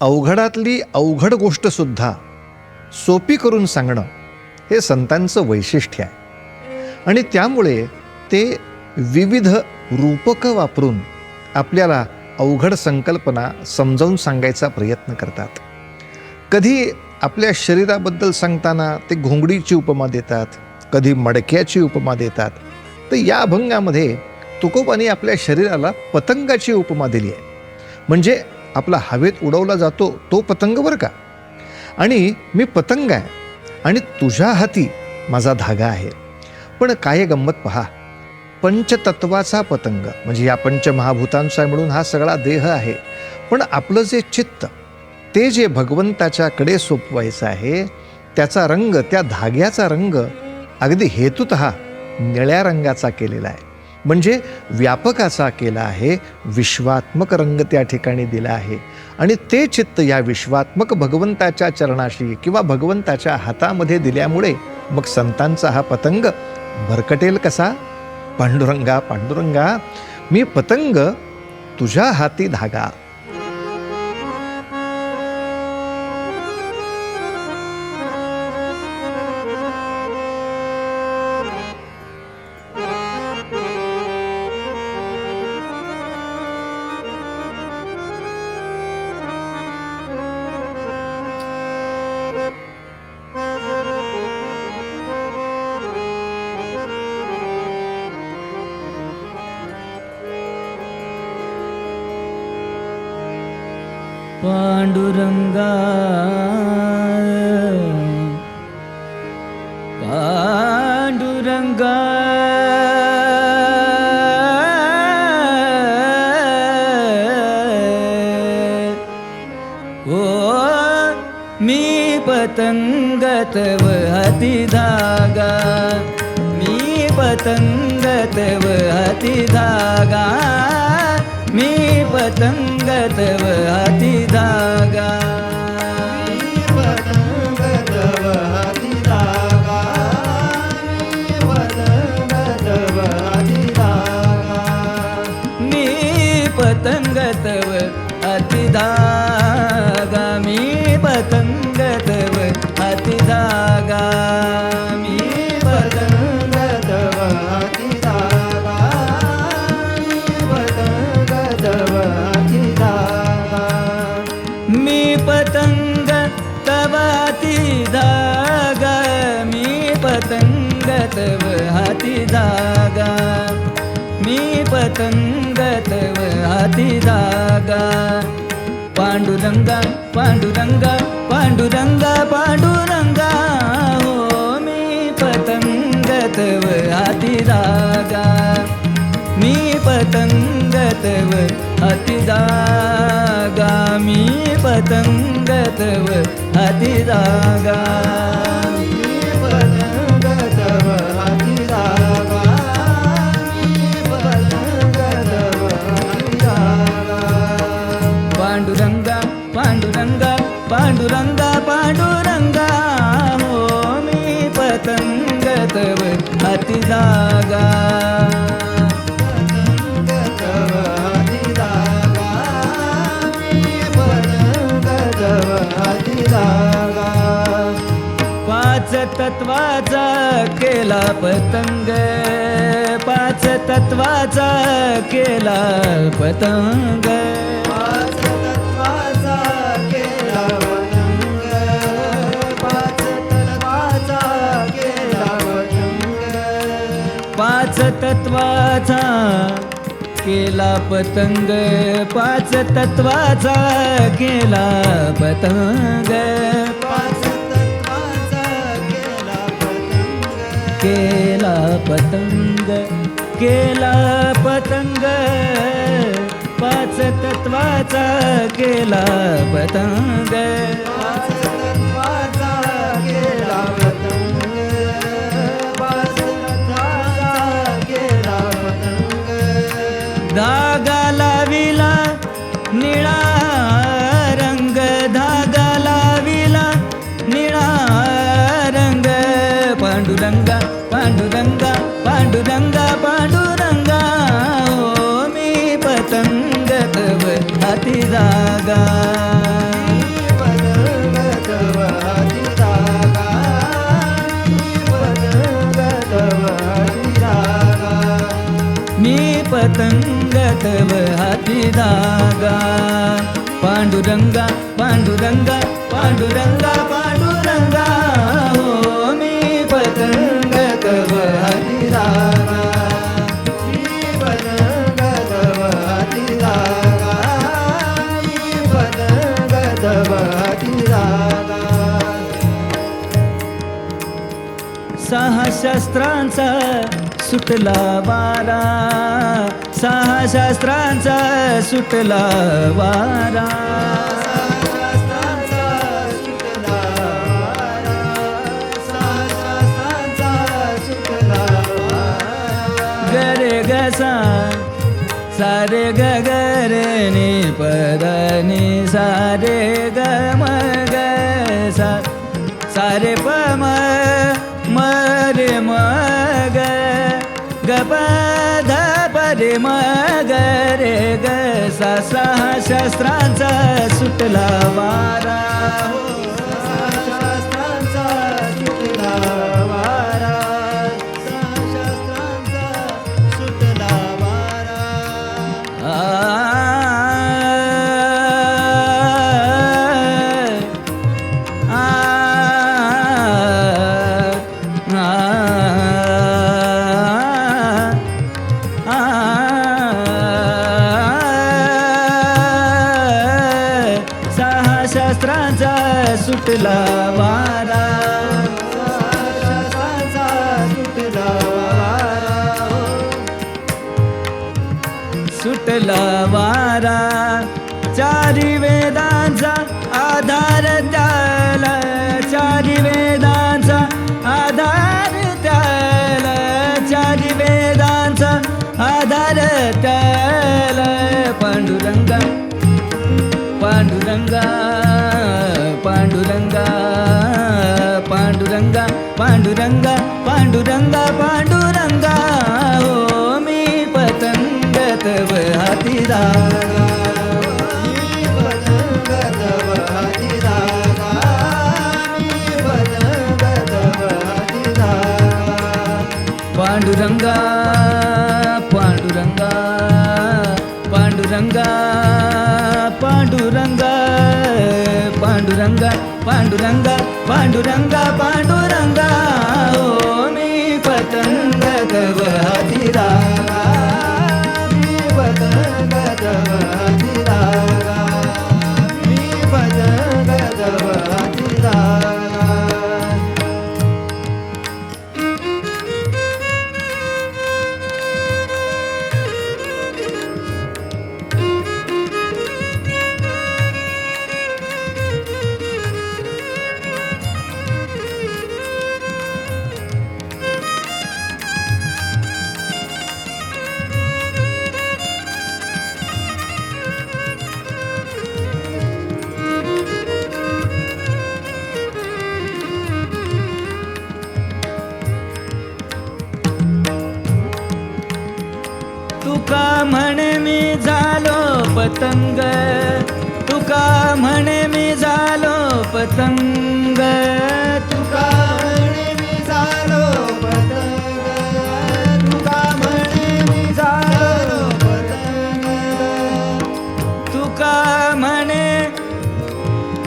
अवघडातली अवघड गोष्टसुद्धा सोपी करून सांगणं हे संतांचं वैशिष्ट्य आहे. आणि त्यामुळे ते विविध रूपकं वापरून आपल्याला अवघड संकल्पना समजावून सांगायचा प्रयत्न करतात. कधी आपल्या शरीराबद्दल सांगताना ते घोंगडीची उपमा देतात कधी मडक्याची उपमा देतात तर या अभंगामध्ये तुकोबाने आपल्या शरीराला पतंगाची उपमा दिली आहे. म्हणजे आपला हवेत उडवला जातो तो पतंग बरं का? आणि मी पतंग आहे आणि तुझ्या हाती माझा धागा आहे. पण काय गंमत पहा. पंचतत्वाचा पतंग म्हणजे या पंचमहाभूतांचा म्हणून हा सगळा देह आहे. पण आपलं जे चित्त ते जे भगवंताच्याकडे सोपवायचं आहे त्याचा रंग त्या धाग्याचा रंग अगदी हेतुत निळ्या रंगाचा केलेला आहे. म्हणजे व्यापकाचा केला आहे विश्वात्मक रंग त्या ठिकाणी दिला आहे. आणि ते चित्त या विश्वात्मक भगवंताच्या चरणाशी किंवा भगवंताच्या हातामध्ये दिल्यामुळे मग संतांचा हा पतंग भरकटेल कसा? पांडुरंगा पांडुरंगा मी पतंग तुझ्या हाती धागा. पाण्डुरङ्गा पाण्डुरङ्गा ओ मी पतङ्गतव अति मी पतङ्गतव अति धागा मी पतंगतव हाती धागा पतंगतव हाती धागा मी पतंगतव हाती धागा मी पतंगतव हाती धागा मी पतंगतव तव हाती जागा पांडुरंगा पांडुरंगा पांडुरंगा पांडुरंगा. हो मी पतंग तव हाती धागा. मी पतंग तव हाती धागा. मी पतंग तव हाती तत्वाचा केला पतंग. पाच तत्वाचा केला पतंग. पाच तत्वाचा केला पतंग पाच तत्वाचा केला पतंग. पाच तत्वाचा केला पतंग. केला पतंग पाच तत्वाचा केला पतंग. वाहती जागा. मी पतंगत हाती जागा. पांडुरंगा पांडुरंगा पांडुरंगा पांडुरंगा. हो मी पतंगत हाती जागा. शास्त्रांचा सुटला वारा. सहा शास्त्रांचा सुटला वारा. गसा सारे ग गरे नि पद नि सारे ग म ग सा सारे प म गपद पदे मग रे ग सहा शस्त्रांचा सुटला वारा हो. सुटला वारा शस्त्रांचा सुटला वारा. सुटला वारा. चारी वेदांचा आधार त्या पांडुरंगा पांडुरंगा पांडुरंगा पांडुरंगा हो मी पतंग तव हाती रागा पांडुरंगा पांडुरंगा पांडुरंगा पांडुरंगा पांडुरंगा पांडुरंगा పాండురంగా పాండురంగా. तुका म्हणे मी झालो पतंग. तुका म्हणे मी झालो पतंग. तुका म्हणे मी झालो पतंग. तुका म्हणे मी झालो पतंग. तुका म्हणे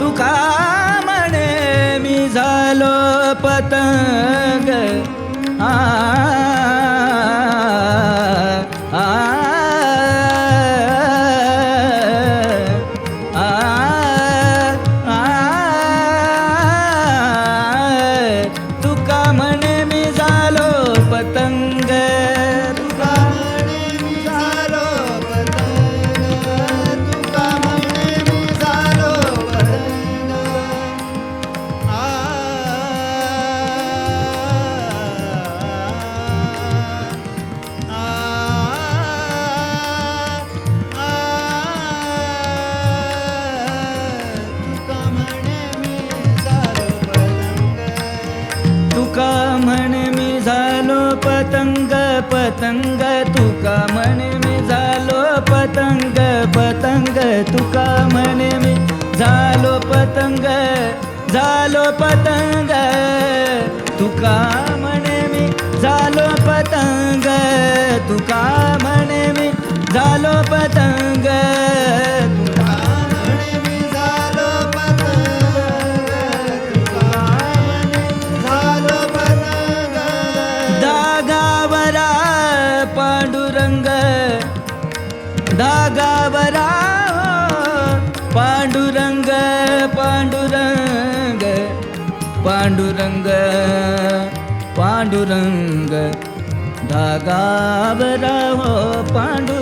तुका म्हणे मी झालो पतंग. आ तुका म्हणे मी झालो पतंग पतंग तुका म्हणे मी झालो पतंग झालो पतंग. तुका म्हणे मी झालो पतंग तुका म्हणे मी झालो पतंग. दागावरा पाण्डुरङ्ग पाण्डुरङ्ग पाण्डुरङ्ग पाण्डुरङ्ग दागावरा पाण्डु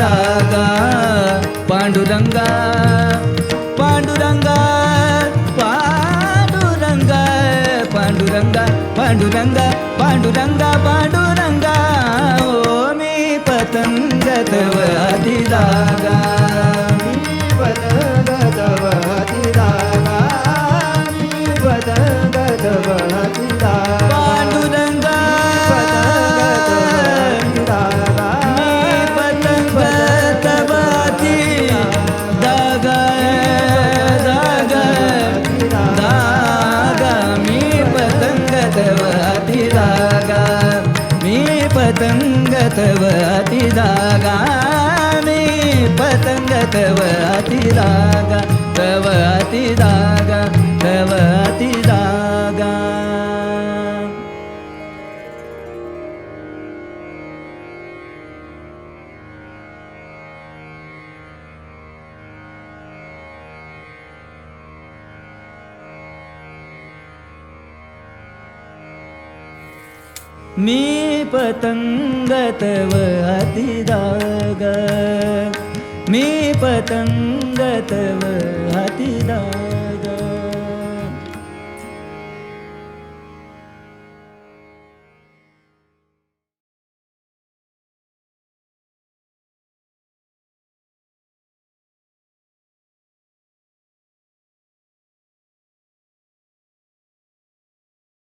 दागा पांडुरंगा पांडुरंगा पांडुरंगा पांडुरंगा पांडुरंगा पांडुरंगा पांडुरंगा ओ मी पतंग तव अति दागा तवती जागा मी पतंग तवती जागा तवती जागा तव पतंग तव हाती दागा मी पतंग तव हाती दागा